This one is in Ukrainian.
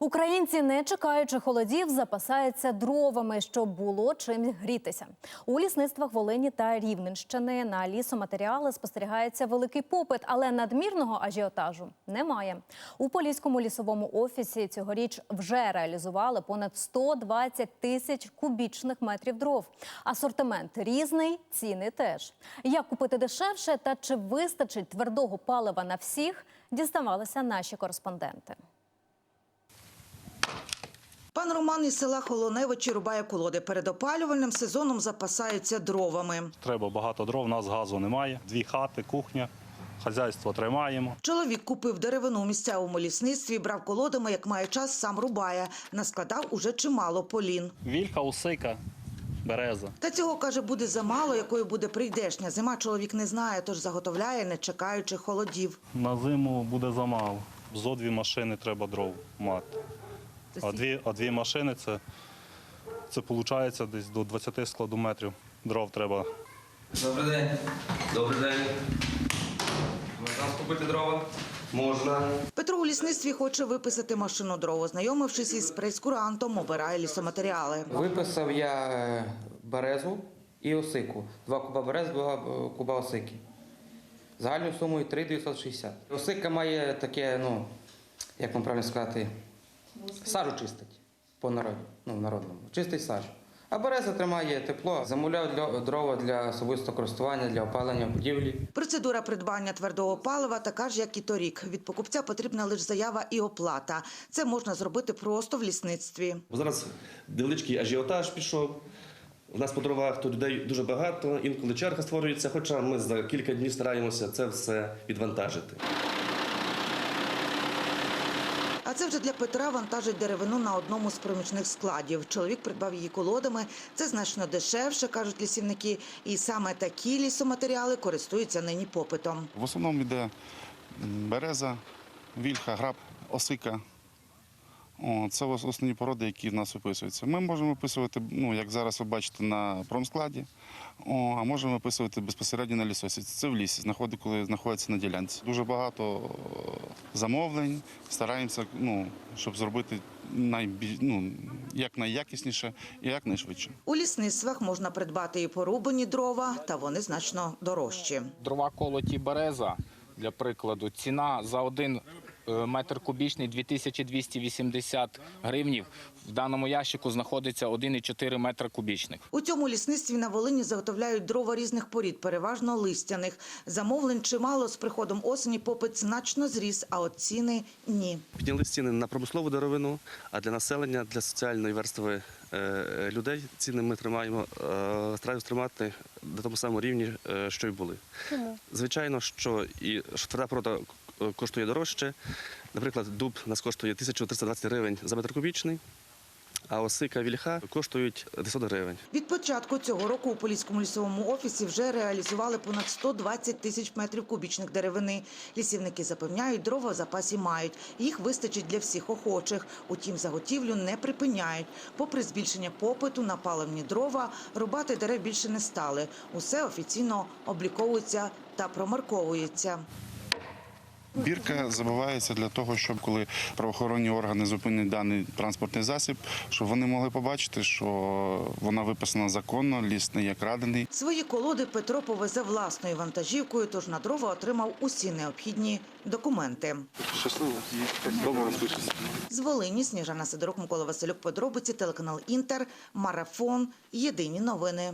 Українці, не чекаючи холодів, запасаються дровами, щоб було чим грітися. У лісництвах Волині та Рівненщини на лісоматеріали спостерігається великий попит, але надмірного ажіотажу немає. У Поліському лісовому офісі цьогоріч вже реалізували понад 120 тисяч кубічних метрів дров. Асортимент різний, ціни теж. Як купити дешевше та чи вистачить твердого палива на всіх, діставалися наші кореспонденти. Пан Роман із села Холоневичі рубає колоди. Перед опалювальним сезоном запасаються дровами. Треба багато дров, у нас газу немає. Дві хати, кухня, хазяйство тримаємо. Чоловік купив деревину у місцевому лісництві, брав колодами, як має час, сам рубає. Наскладав уже чимало полін. Вілька, усика, береза. Та цього, каже, буде замало, якою буде прийдешня. Зима чоловік не знає, тож заготовляє, не чекаючи холодів. На зиму буде замало. Зо дві машини треба дров мати. А дві, а дві машини це, це виходить десь до 20 складометрів дров треба. Добрий день. Добрий день. Можна купити дрова? Можна. Петро у лісництві хоче виписати машину дров. Ознайомившись із прейскурантом, обирає лісоматеріали. Виписав я е, березу і осику. Два куба берез, два е, куба осики. Загальною сумою 3,960. Осика має таке, ну, як вам правильно сказати, сажу чистить по народі, ну, народному. Чистить сажу. А береза тримає тепло, замовляв для дрова для особистого користування, для опалення будівлі. Процедура придбання твердого палива така ж, як і торік. Від покупця потрібна лише заява і оплата. Це можна зробити просто в лісництві. Бо зараз невеличкий ажіотаж пішов. У нас по дровах то людей дуже багато, інколи черга створюється, хоча ми за кілька днів стараємося це все відвантажити. Це вже для Петра вантажить деревину на одному з проміжних складів. Чоловік придбав її колодами. Це значно дешевше, кажуть лісівники. І саме такі лісоматеріали користуються нині попитом. В основному йде береза, вільха, граб, осика. Це ос- основні породи, які в нас виписуються. Ми можемо виписувати, ну, як зараз ви бачите, на промскладі, а можемо виписувати безпосередньо на лісосі. Це в лісі, знаходить, коли знаходиться на ділянці. Дуже багато замовлень. Стараємося, ну, щоб зробити найбіль, ну, як найякісніше і як найшвидше. У лісництвах можна придбати і порубані дрова, та вони значно дорожчі. дрова колоті береза, для прикладу, ціна за один е, метр кубічний 2280 гривнів. В даному ящику знаходиться 1,4 метра кубічних. У цьому лісництві на Волині заготовляють дрова різних порід, переважно листяних. Замовлень чимало з приходом осені попит значно зріс, а от ціни – ні. Підняли ціни на промислову деревину, а для населення, для соціальної верстви е, людей ціни ми тримаємо, е, стараємося тримати на тому самому рівні, е, що й були. Звичайно, що і порода е, коштує дорожче. Наприклад, дуб нас коштує 1320 гривень за метр кубічний, а осика вільха коштують 900 гривень. Від початку цього року у Поліському лісовому офісі вже реалізували понад 120 тисяч метрів кубічних деревини. Лісівники запевняють, дрова в запасі мають. Їх вистачить для всіх охочих. Утім, заготівлю не припиняють. Попри збільшення попиту на паливні дрова, рубати дерев більше не стали. Усе офіційно обліковується та промарковується. Бірка забувається для того, щоб коли правоохоронні органи зупинять даний транспортний засіб, щоб вони могли побачити, що вона виписана законно, ліс не є крадений. Свої колоди Петро повезе власною вантажівкою, тож на дрова отримав усі необхідні документи. Щасливо. З Волині Сніжана Сидорук, Микола Василюк, подробиці, телеканал Інтер, Марафон, Єдині новини.